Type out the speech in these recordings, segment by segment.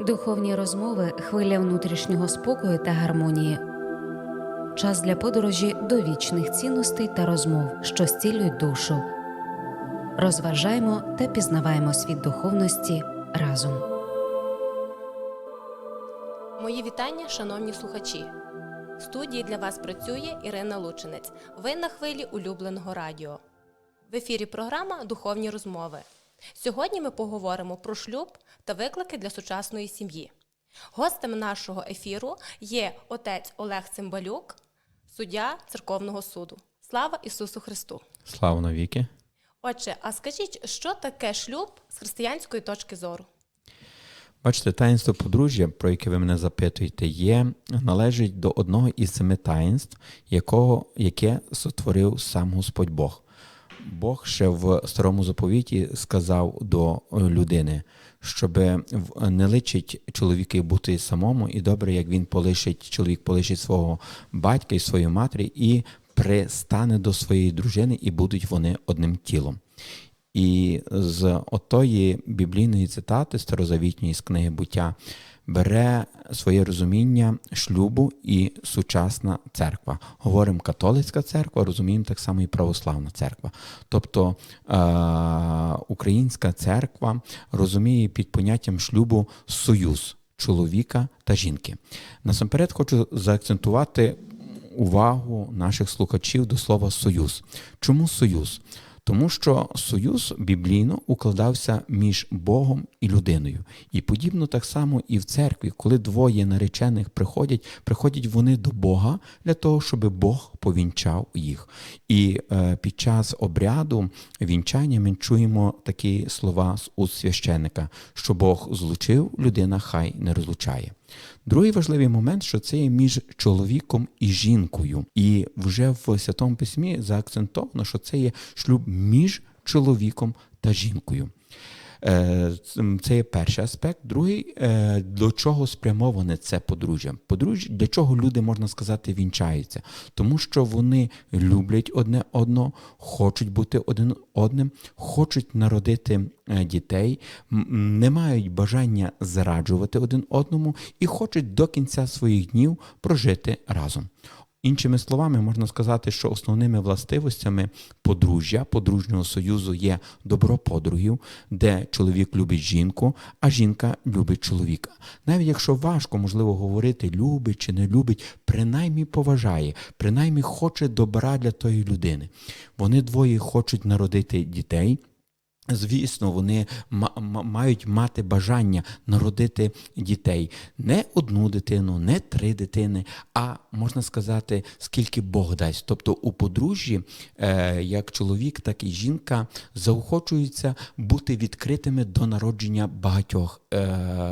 Духовні розмови хвиля внутрішнього спокою та гармонії. Час для подорожі до вічних цінностей та розмов, що зцілюють душу. Розважаємо та пізнаваємо світ духовності разом. Мої вітання, шановні слухачі. В студії для вас працює Ірина Лучинець. Ви на хвилі улюбленого радіо. В ефірі програма Духовні розмови. Сьогодні ми поговоримо про шлюб та виклики для сучасної сім'ї. Гостем нашого ефіру є отець Олег Цимбалюк, суддя церковного суду. Слава Ісусу Христу! Слава навіки. Отже, а скажіть, що таке шлюб з християнської точки зору? Бачите, таїнство подружжя, про яке ви мене запитуєте, є, належить до одного із семи таїнств, якого, яке сотворив сам Господь Бог. Бог ще в старому заповіті сказав до людини, щоб не личить чоловіки бути самому, і добре, як він полишить, чоловік полишить свого батька і свою матері і пристане до своєї дружини, і будуть вони одним тілом. І з отої біблійної цитати старозавітньої з книги буття бере своє розуміння шлюбу і сучасна церква. Говоримо католицька церква, розуміємо так само і православна церква. Тобто е- українська церква розуміє під поняттям шлюбу союз чоловіка та жінки. Насамперед хочу заакцентувати увагу наших слухачів до слова союз. Чому союз? Тому що союз біблійно укладався між Богом і людиною. І подібно так само і в церкві, коли двоє наречених приходять, приходять вони до Бога для того, щоб Бог повінчав їх. І е, під час обряду вінчання ми чуємо такі слова з уст священника, що Бог злучив, людина хай не розлучає. Другий важливий момент, що це є між чоловіком і жінкою. І вже в Святому Письмі заакцентовано, що це є шлюб між чоловіком та жінкою. Це є перший аспект. Другий, до чого спрямоване це подружжя. Подружжя, для чого люди, можна сказати, вінчаються? Тому що вони люблять одне одного, хочуть бути один одним, хочуть народити дітей, не мають бажання зраджувати один одному і хочуть до кінця своїх днів прожити разом. Іншими словами, можна сказати, що основними властивостями подружжя, подружнього союзу є добро подругів, де чоловік любить жінку, а жінка любить чоловіка. Навіть якщо важко, можливо, говорити любить чи не любить, принаймні поважає, принаймні хоче добра для тої людини. Вони двоє хочуть народити дітей. Звісно, вони мають мати бажання народити дітей не одну дитину, не три дитини, а можна сказати, скільки Бог дасть. Тобто у подружжі, е, як чоловік, так і жінка заохочуються бути відкритими до народження багатьох, е,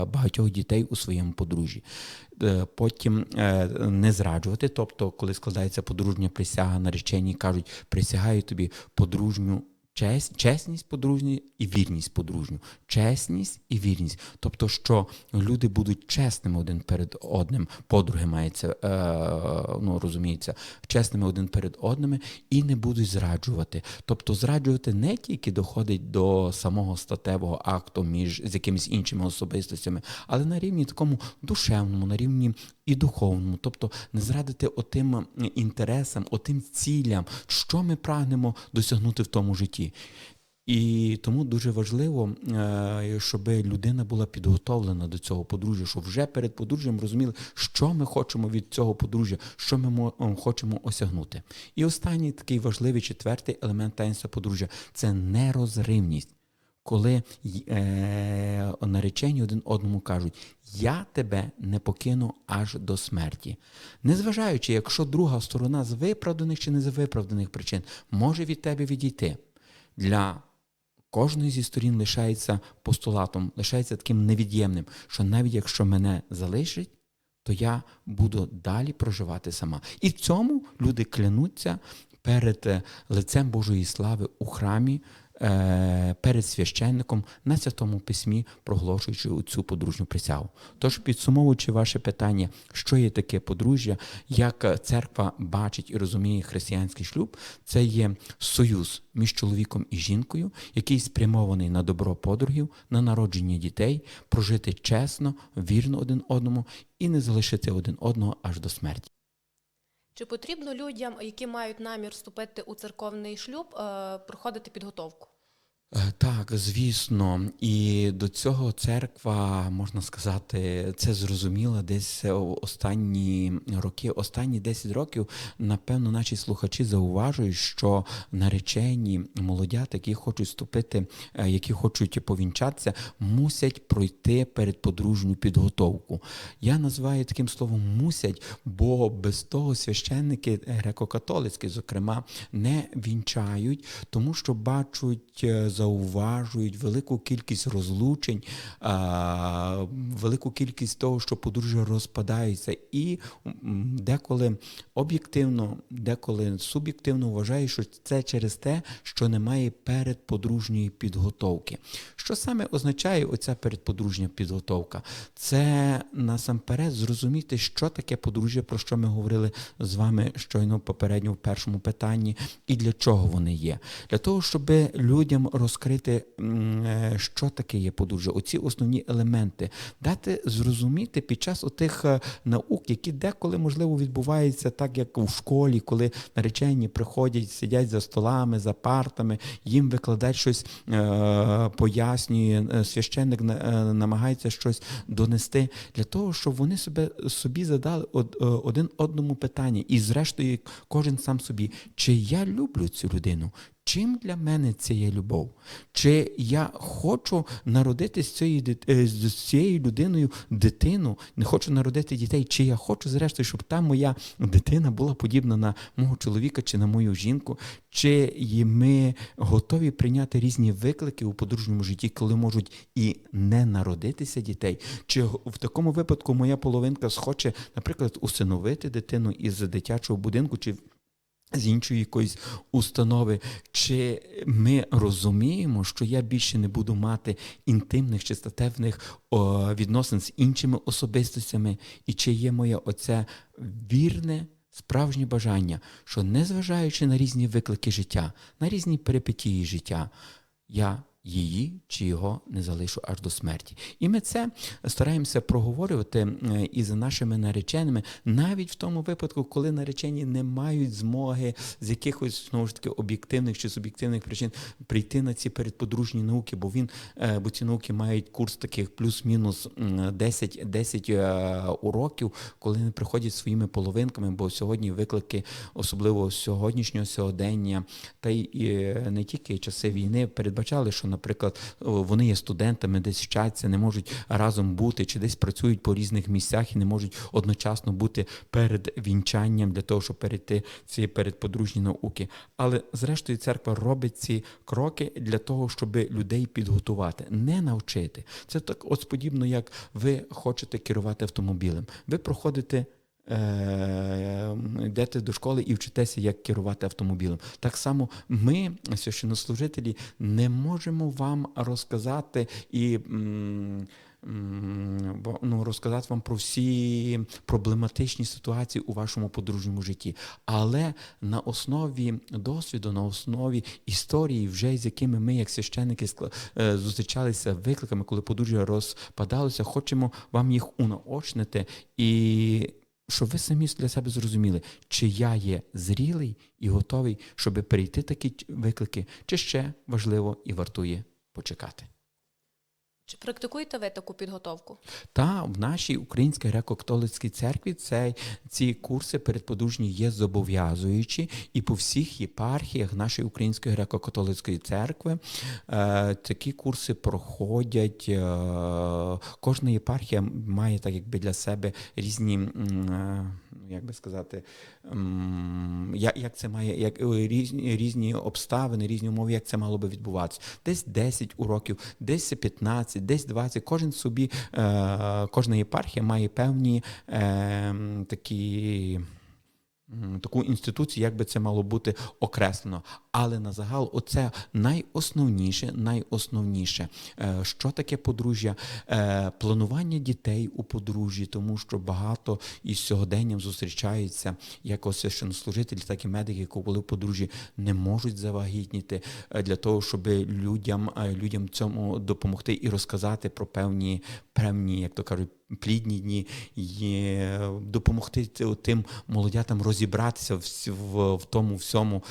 багатьох дітей у своєму подружжі. Е, потім не зраджувати, тобто, коли складається подружня присяга, наречені кажуть, присягаю тобі подружню. Честь, чесність подружню і вірність подружню. Чесність і вірність. Тобто, що люди будуть чесними один перед одним, подруги мається, е, ну розуміється, чесними один перед одними і не будуть зраджувати. Тобто, зраджувати не тільки доходить до самого статевого акту між з якимись іншими особистостями, але на рівні такому душевному, на рівні і духовному, тобто не зрадити отим інтересам, отим цілям, що ми прагнемо досягнути в тому житті. І тому дуже важливо, щоб людина була підготовлена до цього подружжя, щоб вже перед подружжям розуміли, що ми хочемо від цього подружжя, що ми хочемо осягнути. І останній такий важливий четвертий елемент таїнства подружжя це нерозривність коли е, наречені один одному кажуть, я тебе не покину аж до смерті. Незважаючи, якщо друга сторона з виправданих чи не з виправданих причин може від тебе відійти. Для кожної зі сторін лишається постулатом, лишається таким невід'ємним, що навіть якщо мене залишить, то я буду далі проживати сама. І в цьому люди клянуться перед лицем Божої слави у храмі е, перед священником на святому письмі, проголошуючи цю подружню присягу. Тож, підсумовуючи ваше питання, що є таке подружжя, як церква бачить і розуміє християнський шлюб, це є союз між чоловіком і жінкою, який спрямований на добро подругів, на народження дітей, прожити чесно, вірно один одному і не залишити один одного аж до смерті. Чи потрібно людям, які мають намір вступити у церковний шлюб, е, проходити підготовку? Е, Так, звісно, і до цього церква, можна сказати, це зрозуміла десь останні роки, останні 10 років, напевно, наші слухачі зауважують, що наречені молодята, які хочуть вступити, е, які хочуть повінчатися, мусять пройти передподружню підготовку. Я називаю таким словом мусять, бо без того священники греко-католицькі, зокрема, не вінчають, тому що бачать, е, зауважують велику кількість розлучень, велику кількість того, що подружжя розпадаються, і деколи об'єктивно, деколи суб'єктивно вважають, що це через те, що немає передподружньої підготовки. Що саме означає оця передподружня підготовка? Це насамперед зрозуміти, що таке подружжя, про що ми говорили з вами щойно попередньо в першому питанні, і для чого вони є. Для того, щоб людям розкрити, е, що таке є подружжя, оці основні елементи, дати зрозуміти під час отих е, наук, які деколи можливо відбуваються так, як у школі, коли наречені приходять, сидять за столами, за партами, їм викладають щось, е, пояснює, священник намагається щось донести для того, щоб вони себе собі задали один одному питання, і зрештою кожен сам собі, чи я люблю цю людину. Чим для мене це є любов? Чи я хочу народити з цією, е, з цією людиною дитину, не хочу народити дітей, чи я хочу, зрештою, щоб та моя дитина була подібна на мого чоловіка чи на мою жінку, чи ми готові прийняти різні виклики у подружньому житті, коли можуть і не народитися дітей? Чи в такому випадку моя половинка схоче, наприклад, усиновити дитину із дитячого будинку, чи з іншої якоїсь установи, чи ми розуміємо, що я більше не буду мати інтимних чи статевних відносин з іншими особистостями, і чи є моє оце вірне, справжнє бажання, що незважаючи на різні виклики життя, на різні перипетії життя, я її чи його не залишу аж до смерті. І ми це стараємося проговорювати е, із нашими нареченими, навіть в тому випадку, коли наречені не мають змоги з якихось знову ж таки об'єктивних чи суб'єктивних причин прийти на ці передподружні науки, бо він, е, бо ці науки мають курс таких плюс-мінус м, 10, 10 е, уроків, коли вони приходять своїми половинками, бо сьогодні виклики, особливо сьогоднішнього сьогодення, та й не тільки часи війни передбачали, що, наприклад, вони є студентами, десь вчаться, не можуть разом бути, чи десь працюють по різних місцях і не можуть одночасно бути перед вінчанням для того, щоб перейти ці передподружні науки. Але зрештою церква робить ці кроки для того, щоб людей підготувати, не навчити. Це так от подібно, як ви хочете керувати автомобілем. Ви проходите. Е, Йдете до школи і вчитеся, як керувати автомобілем. Так само ми, священнослужителі, не можемо вам розказати і ну, розказати вам про всі проблематичні ситуації у вашому подружньому житті. Але на основі досвіду, на основі історії, вже з якими ми, як священники, е, зустрічалися викликами, коли подружжя розпадалося, хочемо вам їх унаочнити і. Щоб ви самі для себе зрозуміли, чи я є зрілий і готовий, щоб перейти такі виклики, чи ще важливо і вартує почекати. Чи практикуєте ви таку підготовку? Та в нашій українській греко-католицькій церкві це, ці курси передподружні є зобов'язуючі, і по всіх єпархіях нашої української греко-католицької церкви е, такі курси проходять. Е, кожна єпархія має так якби для себе різні, е, як би сказати, як, як це має, як е, різні, різні обставини, різні умови, як це мало би відбуватися. Десь 10 уроків, десь 15, десь 20. Кожен собі, е, кожна єпархія має певні е, такі. Таку інституцію, як би це мало бути окреслено. Але на загал, оце найосновніше, найосновніше. Е, Що таке подружжя? Е, Планування дітей у подружжі, тому що багато із сьогоденням зустрічаються як ось священнослужителі, так і медики, коли в подружжі не можуть завагітніти е, для того, щоб людям, людям цьому допомогти і розказати про певні, певні, як то кажуть, плідні дні, і е, допомогти тим молодятам розібратися в, в, в тому всьому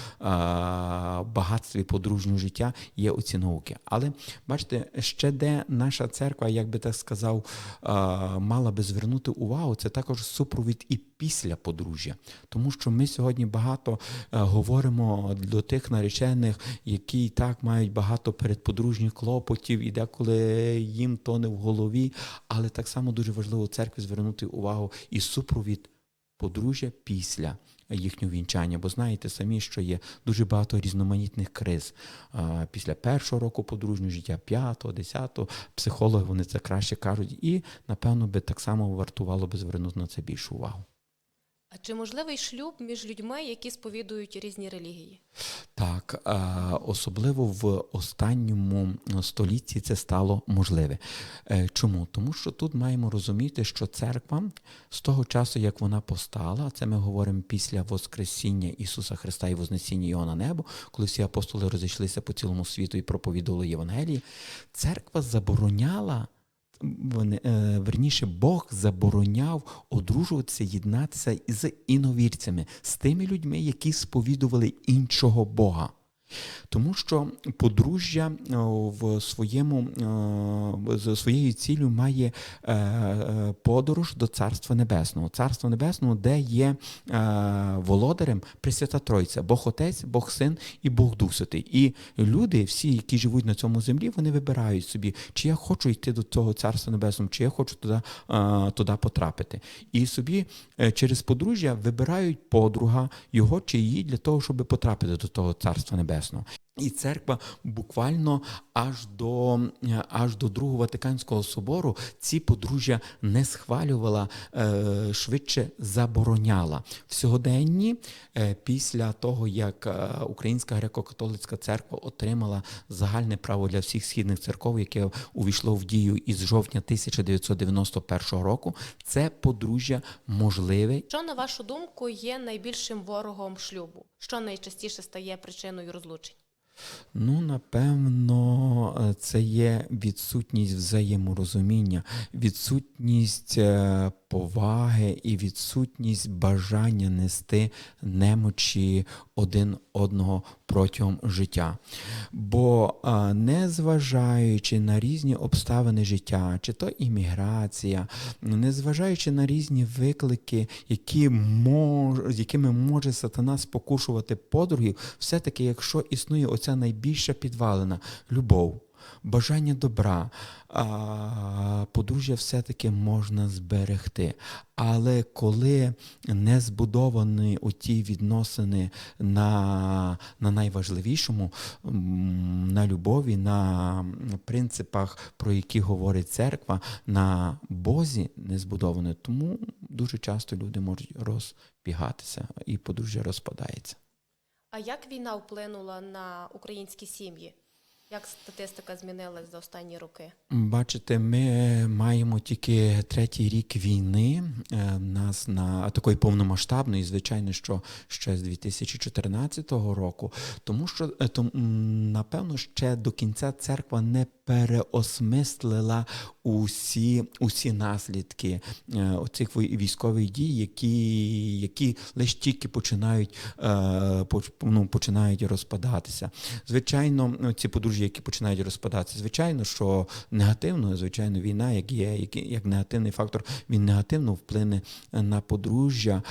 багатстві подружнього життя є оці науки. Але бачите, ще де наша церква, як би так сказав, мала би звернути увагу, це також супровід і після подружжя. Тому що ми сьогодні багато е, говоримо до тих наречених, які і так мають багато передподружніх клопотів, і деколи їм то не в голові. Але так само дуже важливо церкві звернути увагу і супровід подружжя після їхнього вінчання. Бо знаєте самі, що є дуже багато різноманітних криз. Після першого року подружнього життя, п'ятого, десятого, психологи вони це краще кажуть. І, напевно, би так само вартувало би звернути на це більшу увагу. А чи можливий шлюб між людьми, які сповідують різні релігії? Так, особливо в останньому столітті це стало можливе. Е, Чому? Тому що тут маємо розуміти, що церква з того часу, як вона постала, це ми говоримо після Воскресіння Ісуса Христа і Вознесіння Його на небо, коли всі апостоли розійшлися по цілому світу і проповідували Євангелії, церква забороняла. Вони, е, верніше, Бог забороняв одружуватися, єднатися з іновірцями, з тими людьми, які сповідували іншого Бога. Тому що подружжя е, в своєму е, з своєю ціллю має е, подорож до Царства Небесного. Царство Небесного, де є володарем Пресвята Тройця, Бог Отець, Бог Син і Бог Дух Святий. І люди, всі, які живуть на цьому землі, вони вибирають собі, чи я хочу йти до цього Царства Небесного, чи я хочу туди, туди потрапити. І собі через подружжя вибирають подруга його чи її для того, щоб потрапити до того Царства Небесного чесно. І церква буквально аж до, е, аж до Другого Ватиканського собору ці подружжя не схвалювала, е, швидше забороняла. В сьогоденні, е, після того, як Українська греко-католицька церква отримала загальне право для всіх східних церков, яке увійшло в дію із жовтня 1991 року, це подружжя можливе Що, на вашу думку, є найбільшим ворогом шлюбу? Що найчастіше стає причиною розлучень? Ну, напевно, е, це є відсутність взаєморозуміння, відсутність е, поваги і відсутність бажання нести немочі один одного протягом життя. Бо незважаючи на різні обставини життя, чи то імміграція, незважаючи на різні виклики, які мож, якими може сатана спокушувати подругів, все-таки, якщо існує оця найбільша підвалина любов. Бажання добра, подружжя все-таки можна зберегти. Але коли не збудовані оті відносини на, на найважливішому, на любові, на принципах, про які говорить церква, на Бозі не збудовані, тому дуже часто люди можуть розбігатися і подружжя розпадається. А як війна вплинула на українські сім'ї? Як статистика змінилась за останні роки? Бачите, ми маємо тільки третій рік війни. е, Нас на такої повномасштабної, звичайно, що ще з 2014 року, тому що е, то, напевно ще до кінця церква не переосмислила усі, усі наслідки е, оцих військових дій, які, які лише тільки починають, е, ну, починають розпадатися. Звичайно, ці подружжя, які починають розпадатися, звичайно, що негативно, звичайно, війна, як є, як, як негативний фактор, він негативно вплине на подружжя.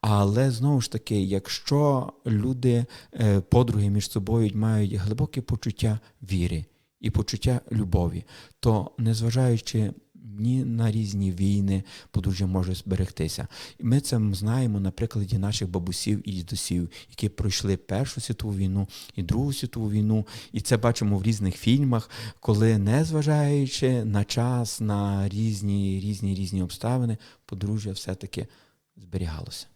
Але знову ж таки, якщо люди, е, подруги між собою мають глибоке почуття віри і почуття любові, то незважаючи ні на різні війни, подружжя може зберегтися. І ми це знаємо на прикладі наших бабусів і дідусів, які пройшли Першу світову війну і Другу світову війну. І це бачимо в різних фільмах, коли, незважаючи на час, на різні різні різні обставини, подружжя все-таки зберігалося.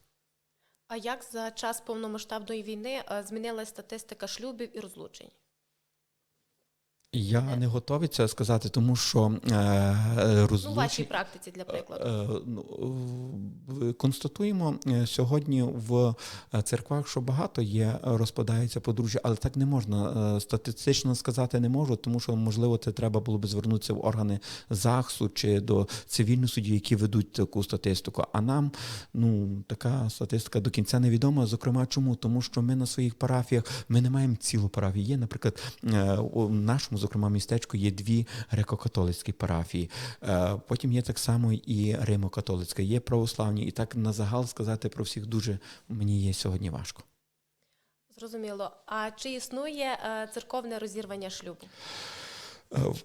А як за час повномасштабної війни е, змінилася статистика шлюбів і розлучень? Я не готовий це сказати, тому що е, Ну, розлучення... вашій практиці, для прикладу. Е, ну, в- Констатуємо е, сьогодні в е, церквах, що багато є, е, розпадаються подружжя, але так не можна. е, Статистично сказати не можу, тому що, можливо, це треба було б звернутися в органи ЗАГСу чи до цивільних судів, які ведуть таку статистику. А нам ну, така статистика до кінця невідома. Зокрема, чому? Тому що ми на своїх парафіях ми не маємо цілу парафію. Є, наприклад, е, у нашому, зокрема, містечку є дві греко-католицькі парафії. Е, Потім є так само і Римо-католицька, є православні. І так на загал сказати про всіх дуже мені є сьогодні важко. Зрозуміло. А чи існує е, церковне розірвання шлюбу?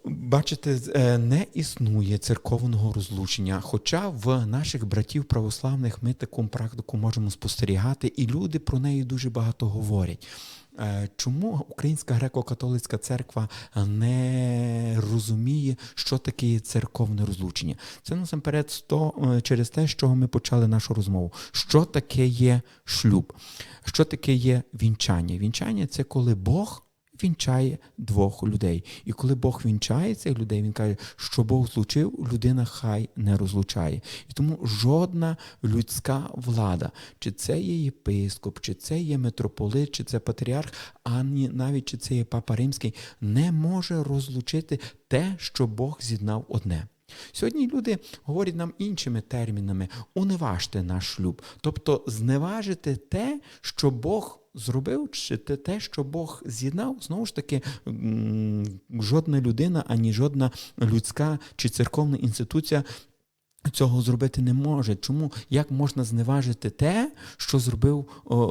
Бачите, е, не існує церковного розлучення. Хоча в наших братів православних ми таку практику можемо спостерігати, і люди про неї дуже багато говорять. Е, Чому Українська греко-католицька церква не розуміє, що таке церковне розлучення? Це насамперед сто, е, через те, з чого ми почали нашу розмову. Що таке є шлюб? Що таке є вінчання? Вінчання це коли Бог вінчає двох людей. І коли Бог вінчає цих людей, він каже, що Бог злучив, людина хай не розлучає. І тому жодна людська влада, чи це є єпископ, чи це є митрополит, чи це патріарх, ані навіть чи це є папа римський, не може розлучити те, що Бог з'єднав одне. Сьогодні люди говорять нам іншими термінами: уневажте наш шлюб, тобто зневажити те, що Бог зробив, чи те, те, що Бог з'єднав, знову ж таки, жодна людина, ані жодна людська чи церковна інституція. Цього зробити не може. Чому як можна зневажити те, що зробив,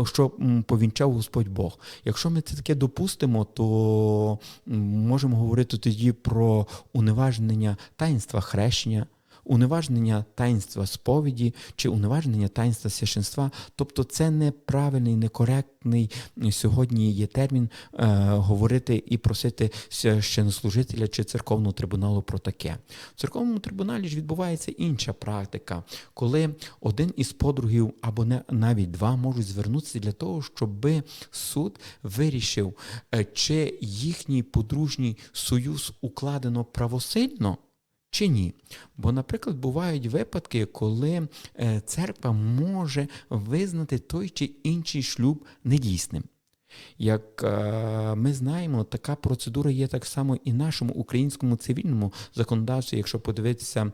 що повінчав Господь Бог? Якщо ми це таке допустимо, то можемо говорити тоді про уневажнення таїнства хрещення, уневажнення таїнства сповіді чи уневажнення таїнства священства. Тобто це неправильний, некоректний сьогодні є термін е, говорити і просити священнослужителя чи церковного трибуналу про таке. В церковному трибуналі ж відбувається інша практика, коли один із подругів або не навіть два можуть звернутися для того, щоб суд вирішив, е, чи їхній подружній союз укладено правосильно. Чи ні? Бо, наприклад, бувають випадки, коли е, церква може визнати той чи інший шлюб недійсним. Як е, ми знаємо, така процедура є так само і нашому українському цивільному законодавстві. Якщо подивитися е,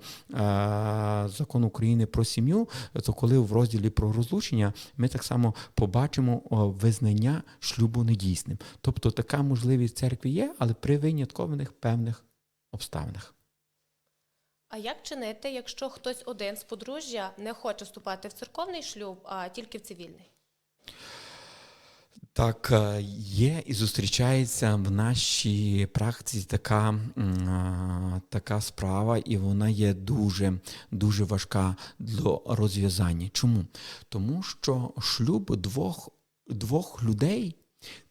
закон України про сім'ю, то коли в розділі про розлучення ми так само побачимо визнання шлюбу недійсним. Тобто така можливість в церкві є, але при виняткових певних обставинах. А як чинити, якщо хтось один з подружжя не хоче вступати в церковний шлюб, а тільки в цивільний? Так, е, є і зустрічається в нашій практиці така, така справа, і вона є дуже, дуже важка для розв'язання. Чому? Тому що шлюб двох, двох людей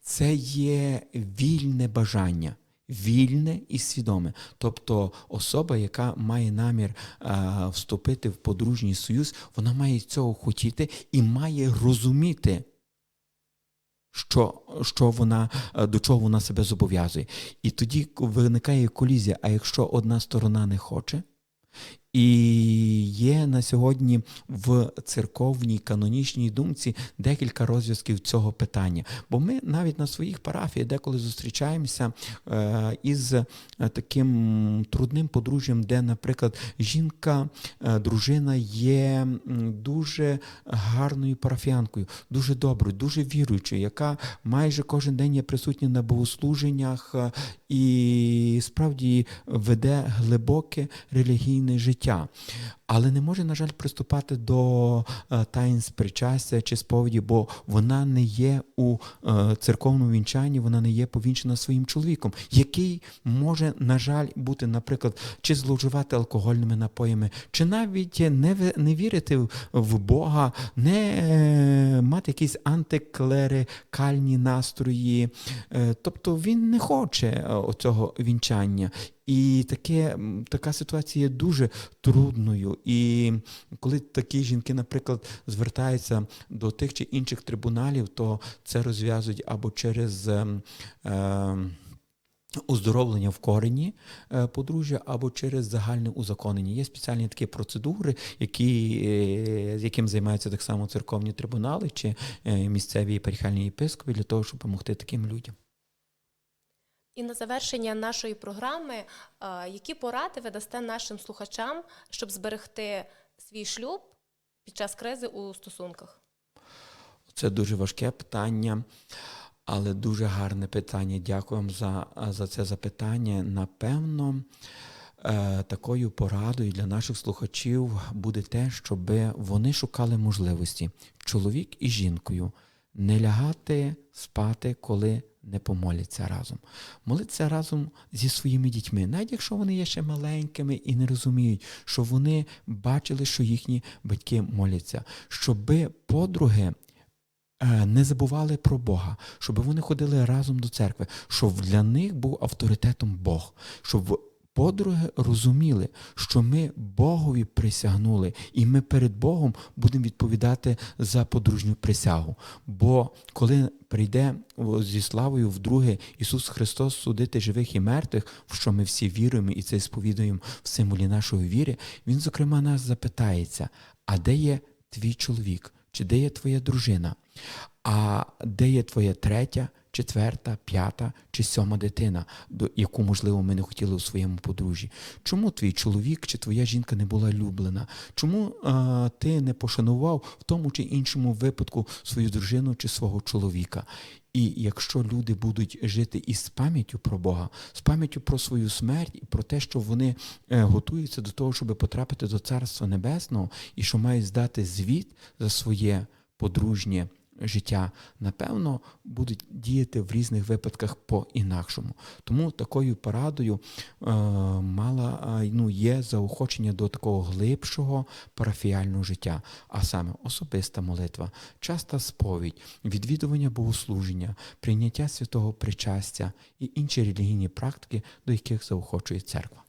це є вільне бажання. Вільне і свідоме, тобто особа, яка має намір а, вступити в подружній союз, вона має цього хотіти і має розуміти, що, що вона, е, до чого вона себе зобов'язує. І тоді виникає колізія, а якщо одна сторона не хоче, і є на сьогодні в церковній канонічній думці декілька розв'язків цього питання. Бо ми навіть на своїх парафіях деколи зустрічаємося е, із е, таким трудним подружжям, де, наприклад, жінка, е, дружина є дуже гарною парафіянкою, дуже доброю, дуже віруючою, яка майже кожен день є присутня на богослуженнях і справді веде глибоке релігійне життя. Але не може, на жаль, приступати до е, причастя чи сповіді, бо вона не є у е, церковному вінчанні, вона не є повінчена своїм чоловіком, який може, на жаль, бути, наприклад, чи зловживати алкогольними напоями, чи навіть не, вірити в- Бога, не е, мати якісь антиклерикальні настрої. Тобто він не хоче оцього вінчання. І таке, така ситуація є дуже трудною. І коли такі жінки, наприклад, звертаються до тих чи інших трибуналів, то це розв'язують або через. ем, Оздоровлення в корені е, подружжя або через загальне узаконення. Є спеціальні такі процедури, які, е, яким займаються так само церковні трибунали чи е, місцеві епархіальні єпископи для того, щоб допомогти таким людям. І на завершення нашої програми, е, які поради ви дасте нашим слухачам, щоб зберегти свій шлюб під час кризи у стосунках? Це дуже важке питання, але дуже гарне питання. Дякую вам за, за це запитання. Напевно, е, такою порадою для наших слухачів буде те, щоб вони шукали можливості чоловік і жінкою не лягати спати, коли не помоляться разом. Молитися разом зі своїми дітьми, навіть якщо вони є ще маленькими і не розуміють, що вони бачили, що їхні батьки моляться, щоби подруги е, не забували про Бога, щоб вони ходили разом до церкви, щоб для них був авторитетом Бог, щоб подруги розуміли, що ми Богові присягнули, і ми перед Богом будемо відповідати за подружню присягу. Бо коли прийде зі славою вдруге Ісус Христос судити живих і мертвих, в що ми всі віруємо і це сповідуємо в символі нашої віри, Він, зокрема, нас запитається: а де є твій чоловік? Чи де є твоя дружина? А де є твоя третя, четверта, п'ята чи сьома дитина, до яку, можливо, ми не хотіли у своєму подружжі? Чому твій чоловік чи твоя жінка не була люблена? Чому е, ти не пошанував в тому чи іншому випадку свою дружину чи свого чоловіка? І якщо люди будуть жити із пам'яттю про Бога, з пам'яттю про свою смерть і про те, що вони е, готуються до того, щоб потрапити до Царства Небесного, і що мають здати звіт за своє подружнє життя, напевно, будуть діяти в різних випадках по-інакшому. Тому такою порадою е, мала, е, ну, є заохочення до такого глибшого парафіального життя, а саме особиста молитва, часта сповідь, відвідування богослуження, прийняття святого причастя і інші релігійні практики, до яких заохочує церква.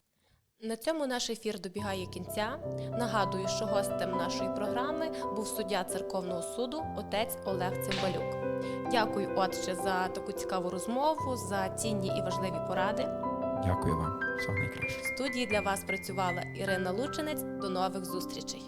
На цьому наш ефір добігає кінця. Нагадую, що гостем нашої програми був суддя церковного суду отець Олег Цимбалюк. Дякую, отче, за таку цікаву розмову, за цінні і важливі поради. Дякую вам, всього найкраще. В студії для вас працювала Ірина Лучинець. До нових зустрічей.